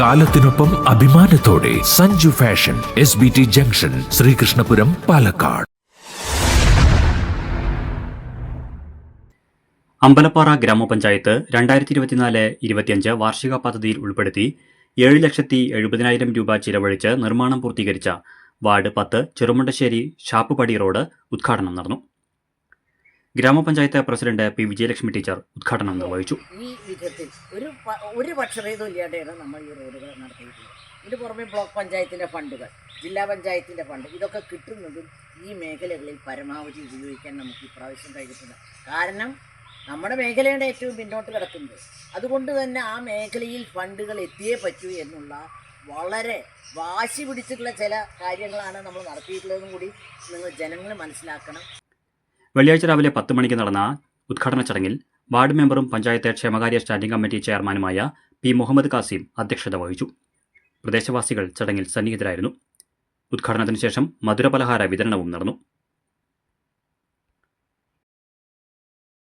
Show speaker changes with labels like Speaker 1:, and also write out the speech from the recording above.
Speaker 1: കാലത്തിനൊപ്പം അഭിമാനത്തോടെ Sanju fashion S B T junction Sreekrishnapuram Palakkad.
Speaker 2: Ambalappara ഗ്രാമപഞ്ചായത്ത് രണ്ടായിരത്തി ഇരുപത്തിനാല് ഇരുപത്തിയഞ്ച് വാർഷിക പദ്ധതിയിൽ ഉൾപ്പെടുത്തി ഏഴ് ലക്ഷത്തി എഴുപതിനായിരം രൂപ ചിലവഴിച്ച് നിർമ്മാണം പൂർത്തീകരിച്ച വാർഡ് പത്ത് ചെറുമുണ്ടശ്ശേരി ഷാപ്പുപടി റോഡ് ഉദ്ഘാടനം നടന്നു. ഗ്രാമപഞ്ചായത്ത് പ്രസിഡന്റ് പി വിജയലക്ഷ്മി ടീച്ചർ ഉദ്ഘാടനം നിർവഹിച്ചു.
Speaker 3: ഈ വിധത്തിൽ ഒരു ഒരു പക്ഷഭേദവും ഇല്ലാതെയാണ് നമ്മൾ ഈ റോഡുകൾ നടത്തിയിട്ടുള്ളത് ഇതിന് പുറമെ ബ്ലോക്ക് പഞ്ചായത്തിന്റെ ഫണ്ടുകൾ ജില്ലാ പഞ്ചായത്തിന്റെ ഫണ്ട് ഇതൊക്കെ കിട്ടുന്നതും ഈ മേഖലകളിൽ പരമാവധി ഉപയോഗിക്കാൻ നമുക്ക് ഇപ്രാവശ്യം കഴിഞ്ഞിട്ടുണ്ട്. കാരണം നമ്മുടെ മേഖലയാണ് ഏറ്റവും പിന്നോട്ട് കിടക്കുന്നത്. അതുകൊണ്ട് തന്നെ ആ മേഖലയിൽ ഫണ്ടുകൾ എത്തിയേ പറ്റൂ എന്നുള്ള വളരെ വാശി പിടിച്ചിട്ടുള്ള ചില കാര്യങ്ങളാണ് നമ്മൾ നടത്തിയിട്ടുള്ളതെന്നും കൂടി നിങ്ങൾ ജനങ്ങൾ മനസ്സിലാക്കണം.
Speaker 2: വെള്ളിയാഴ്ച രാവിലെ പത്ത് മണിക്ക് നടന്ന ഉദ്ഘാടന ചടങ്ങിൽ വാർഡ് മെമ്പറും പഞ്ചായത്ത് ക്ഷേമകാര്യ സ്റ്റാൻഡിംഗ് കമ്മിറ്റി ചെയർമാനുമായ പി മുഹമ്മദ് കാസിം അധ്യക്ഷത വഹിച്ചു. പ്രദേശവാസികൾ ചടങ്ങിൽ സന്നിഹിതരായിരുന്നു. ഉദ്ഘാടനത്തിന് ശേഷം മധുരപലഹാര വിതരണവും നടന്നു.